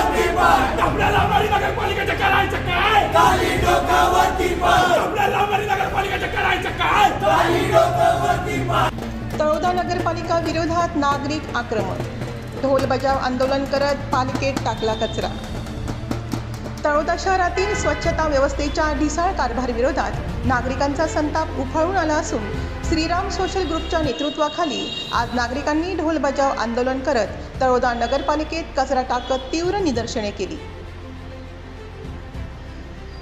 पण. आपल्या नगरपालिकेचं करायचं काय? डोकावरती पण. आपल्या नगरपालिकेचं करायचं काय? डोकावरती पण. तळोदा नगरपालिका विरोधात नागरिक आक्रमक ढोल बजाव आंदोलन करत पालिकेत टाकला कचरा. तळोदा शहरातील स्वच्छता व्यवस्थेच्या ढिसाळ कारभारविरोधात नागरिकांचा संताप उफाळून आला असून श्रीराम सोशल ग्रुपच्या नेतृत्वाखाली आज नागरिकांनी ढोल बजाव आंदोलन करत तळोदा नगरपालिकेत कचरा टाकत तीव्र निदर्शने केली.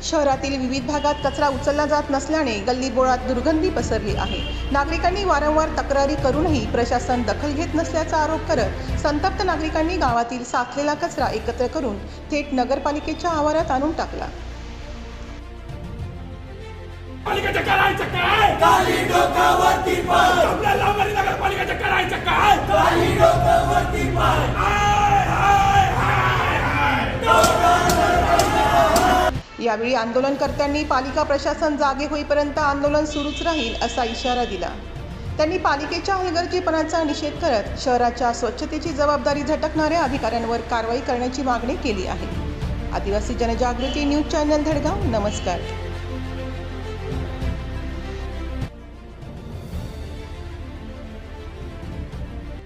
शहरातील विविध भागात कचरा उचलला जात नसल्याने गल्लीबोळात दुर्गंधी पसरली आहे. नागरिकांनी वारंवार तक्रारी करूनही प्रशासन दखल घेत नसल्याचा आरोप करत संतप्त नागरिकांनी गावातील साचलेला कचरा एकत्र करून थेट नगरपालिकेच्या आवारात आणून टाकला. पालिकेचं करायचं काय? यावेळी आंदोलनकर्त्यांनी पालिका प्रशासन जागे होईपर्यंत आंदोलन सुरूच राहील असा इशारा दिला. त्यांनी पालिकेच्या हलगर्जीपणाचा निषेध करत शहराच्या स्वच्छतेची जबाबदारी झटकणाऱ्या अधिकाऱ्यांवर कारवाई करण्याची मागणी केली आहे. आदिवासी जनजागृती न्यूज चॅनल धडगाव नमस्कार.